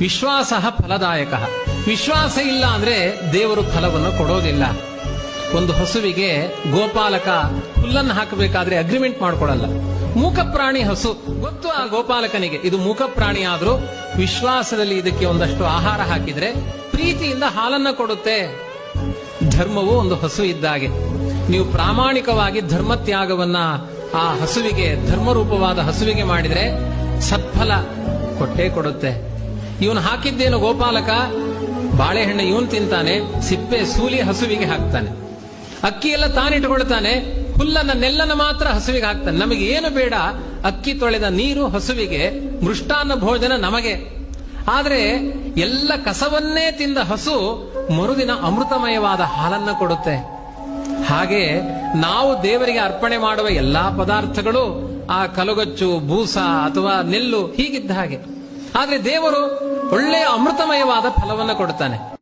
ವಿಶ್ವಾಸ ಫಲದಾಯಕ. ವಿಶ್ವಾಸ ಇಲ್ಲ ಅಂದ್ರೆ ದೇವರು ಫಲವನ್ನು ಕೊಡೋದಿಲ್ಲ. ಒಂದು ಹಸುವಿಗೆ ಗೋಪಾಲಕ ಹುಲ್ಲನ್ನು ಹಾಕಬೇಕಾದ್ರೆ ಅಗ್ರಿಮೆಂಟ್ ಮಾಡಿಕೊಡಲ್ಲ ಮೂಕ ಪ್ರಾಣಿ ಹಸು, ಗೊತ್ತು ಆ ಗೋಪಾಲಕನಿಗೆ. ಇದು ಮೂಕ ಪ್ರಾಣಿ ಆದ್ರೂ ವಿಶ್ವಾಸದಲ್ಲಿ ಇದಕ್ಕೆ ಒಂದಷ್ಟು ಆಹಾರ ಹಾಕಿದ್ರೆ ಪ್ರೀತಿಯಿಂದ ಹಾಲನ್ನ ಕೊಡುತ್ತೆ. ಧರ್ಮವು ಒಂದು ಹಸು ಇದ್ದಾಗೆ ನೀವು ಪ್ರಾಮಾಣಿಕವಾಗಿ ಧರ್ಮ ತ್ಯಾಗವನ್ನ ಆ ಹಸುವಿಗೆ, ಧರ್ಮರೂಪವಾದ ಹಸುವಿಗೆ ಮಾಡಿದ್ರೆ ಸತ್ಫಲ ಕೊಟ್ಟೇ ಕೊಡುತ್ತೆ. ಇವನು ಹಾಕಿದ್ದೇನು ಗೋಪಾಲಕ? ಬಾಳೆಹಣ್ಣು ಇವನು ತಿಂತಾನೆ, ಸಿಪ್ಪೆ ಸೂಲಿ ಹಸುವಿಗೆ ಹಾಕ್ತಾನೆ. ಅಕ್ಕಿ ಎಲ್ಲ ಹುಲ್ಲನ್ನ ನೆಲ್ಲನ್ನ ಮಾತ್ರ ಹಸುವಿಗೆ ಹಾಕ್ತಾನೆ. ನಮಗೆ ಏನು ಬೇಡ, ಅಕ್ಕಿ ತೊಳೆದ ನೀರು ಹಸುವಿಗೆ, ಮೃಷ್ಟಾನ್ನ ಭೋಜನ ನಮಗೆ. ಆದರೆ ಎಲ್ಲ ಕಸವನ್ನೇ ತಿಂದ ಹಸು ಮರುದಿನ ಅಮೃತಮಯವಾದ ಹಾಲನ್ನ ಕೊಡುತ್ತೆ. ಹಾಗೆ ನಾವು ದೇವರಿಗೆ ಅರ್ಪಣೆ ಮಾಡುವ ಎಲ್ಲಾ ಪದಾರ್ಥಗಳು, ಆ ಕಲುಗಚ್ಚು, ಬೂಸ ಅಥವಾ ನೆಲ್ಲು ಹೀಗಿದ್ದ ಹಾಗೆ. ಆದ್ರೆ ದೇವರು ಒಳ್ಳೆಯ ಅಮೃತಮಯವಾದ ಫಲವನ್ನು ಕೊಡ್ತಾನೆ